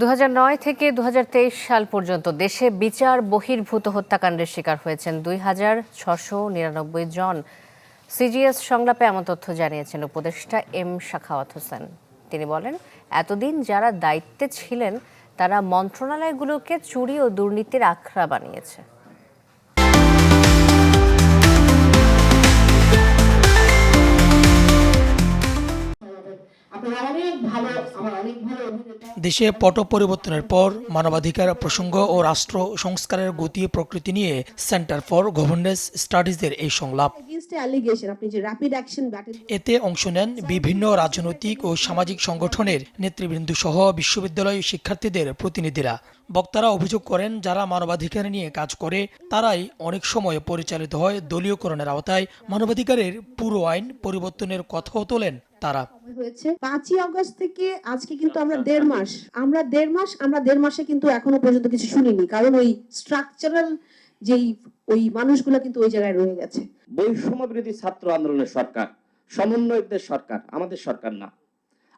দু হাজার নয় থেকে দু হাজার তেইশ সাল পর্যন্ত দেশে বিচার বহির্ভূত হত্যাকাণ্ডের শিকার হয়েছেন দুই হাজার ছশো নিরানব্বই জন। সিজিএস সংলাপে এমন তথ্য জানিয়েছেন উপদেষ্টা এম শাখাওয়াত হোসেন। তিনি বলেন, এতদিন যারা দায়িত্বে ছিলেন, তারা মন্ত্রণালয়গুলোকে চুরি ও দুর্নীতির আখড়া বানিয়েছে। দেশে পট পরিবর্তনের পর মানবাধিকার প্রসঙ্গ ও রাষ্ট্র সংস্কারের গতি প্রকৃতি নিয়ে সেন্টার ফর গভর্নেন্স স্টাডিজের এই সংলাপ। এতে অংশ নেন বিভিন্ন রাজনৈতিক ও সামাজিক সংগঠনের নেতৃবৃন্দ সহ বিশ্ববিদ্যালয় শিক্ষার্থীদের প্রতিনিধিরা। বক্তারা অভিযোগ করেন যারা মানবাধিকার নিয়ে কাজ করে তারাই অনেক সময় পরিচালিত হয় দলীয়করণের আওতায়। মানবাধিকারের পুরো আইন পরিবর্তনের কথাও তোলেন তারা। হয়েছে। পাঁচই আগস্ট থেকে আজকে কিন্তু আমরা দেড় মাস। আমরা দেড় মাস আমরা দেড় মাসে কিন্তু এখনও পর্যন্ত কিছু শুনিনি। কারণ ওই স্ট্রাকচারাল যেই ওই মানুষগুলো কিন্তু ওই জায়গায় রয়ে গেছে। বৈষম্য বিরোধী ছাত্র আন্দোলনের সরকার সমন্বয়কদের সরকার আমাদের সরকার না।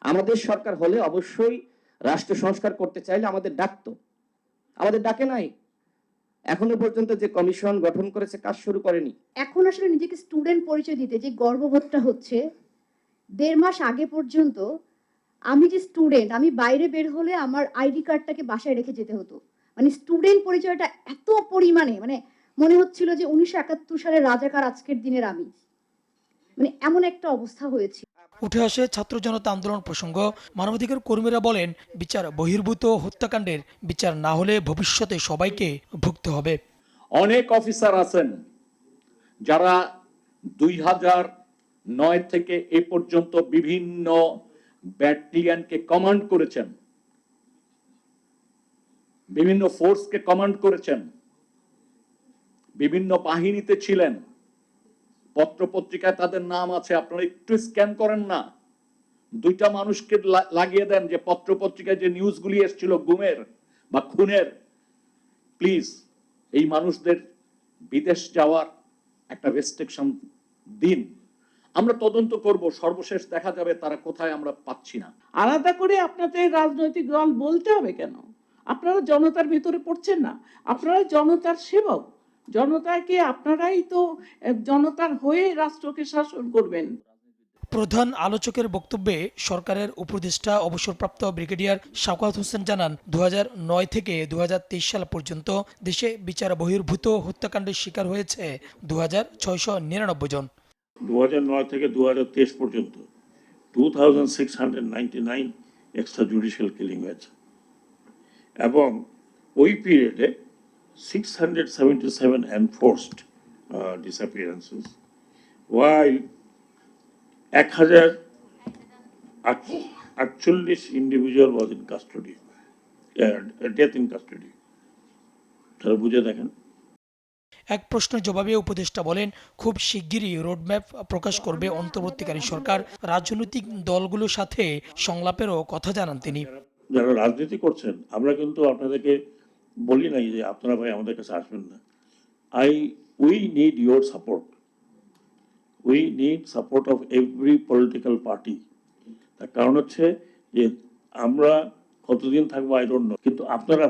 আমাদের সরকার হলে অবশ্যই রাষ্ট্র সংস্কার করতে চাইলে আমাদের ডাকতো। আমাদের ডাকে নাই। এখনও পর্যন্ত যে কমিশন গঠন করেছে কাজ শুরু করেনি। এখন আসলে নিজেকে স্টুডেন্ট পরিচয় দিতে যে গর্ববোধটা হচ্ছে দেড় মাস আগে পর্যন্ত আমি যে স্টুডেন্ট আমি বাইরে বের হলে আমার আইডি কার্ডটাকে বাসায় রেখে যেতে হতো। মানে স্টুডেন্ট পরিচয়টা এত পরিমাণে মানে মনে হচ্ছিল যে উনিশশো একাত্তর সালের রাজাকার আজকের দিনের আমি। মানে এমন একটা অবস্থা হয়েছে। উঠে আসে ছাত্র জনতা আন্দোলন প্রসঙ্গ। মানবাধিকার কর্মীরা বলেন বিচার বহির্ভূত হত্যাকাণ্ডের বিচার না হলে ভবিষ্যতে সবাইকে ভুগতে হবে। অনেক অফিসার আছেন যারা দুই হাজার নয় থেকে এ পর্যন্ত বিভিন্ন ব্যাটালিয়ানকে কমান্ড করেছেন। বিভিন্ন ফোর্সকে কমান্ড করেছেন। বিভিন্ন বাহিনীতে ছিলেন। পত্র পত্রিকায় তাদের নাম আছে, আপনারা একটু স্ক্যান করেন না। দুইটা মানুষকে লাগিয়ে দেন যে পত্র পত্রিকায় যে নিউজগুলি এসেছিল, গুমের বা খুনের প্লিজ এই মানুষদের বিদেশ যাওয়ার একটা রেস্ট্রিকশন দিন। আমরা তদন্ত করব সর্বশেষ দেখা যাবে তারা কোথায় আমরা পাচ্ছি না। আলাদা করে আপনাদের রাজনৈতিক দল বলতে হবে কেন? আপনারা জনতার ভিতরে পড়ছেন না। আপনারা জনতার সেবক। জনতাকে আপনারাই তো জনতার হয়ে রাষ্ট্রকে শাসন করবেন। প্রধান আলোচকের বক্তব্যে সরকারের উপদেষ্টা অবসরপ্রাপ্ত ব্রিগেডিয়ার শাওকাত হোসেন জানান দু নয় থেকে দু হাজার তেইশ সাল পর্যন্ত দেশে বিচার বহির্ভূত হত্যাকাণ্ডের শিকার হয়েছে দু হাজার ছয়শো নিরানব্বই জন। দু নয় থেকে দু হাজার তেইশ পর্যন্ত two thousand six hundred ninety nine extrajudicial killing হয়েছে। এবং ওই পিরিয়ডে six hundred seventy seven enforced disappearances while এক হাজার আট- আটচল্লিশ individual was in custody death in custody তাহলে বুঝে দেখেন। এক প্রশ্নের জবাবে উপদেষ্টা বলেন, খুব শিগগিরই রোডম্যাপ প্রকাশ করবে অন্তর্বর্তীকারী সরকার। রাজনৈতিক দলগুলোর সাথে সংলাপেরও কথা জানান তিনি। যারা রাজনীতি করছেন, আমরা কিন্তু আপনাদেরকে বলি নাই যে আপনারা ভাই আমাদের কাছে আসবেন না। I we need your support we need support of every political party তার কারণ হচ্ছে যে আমরা কতদিন থাকব আই ডোন্ট নো কিন্তু আপনারা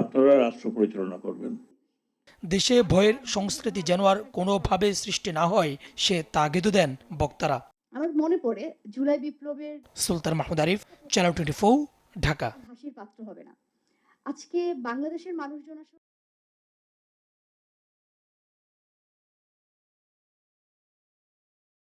আপনারা রাষ্ট্র পরিচালনা করবেন। দেশে ভয়ের সংস্কৃতি যেন আর কোনোভাবে সৃষ্টি না হয় সে তাগিদ দেন বক্তারা। আমার মনে পড়ে জুলাই বিপ্লবের সুলতান মাহমুদ আরিফ চ্যানেল টোয়েন্টি ঢাকা। হাসির পাত্র হবে না। আজকে বাংলাদেশের মানুষজন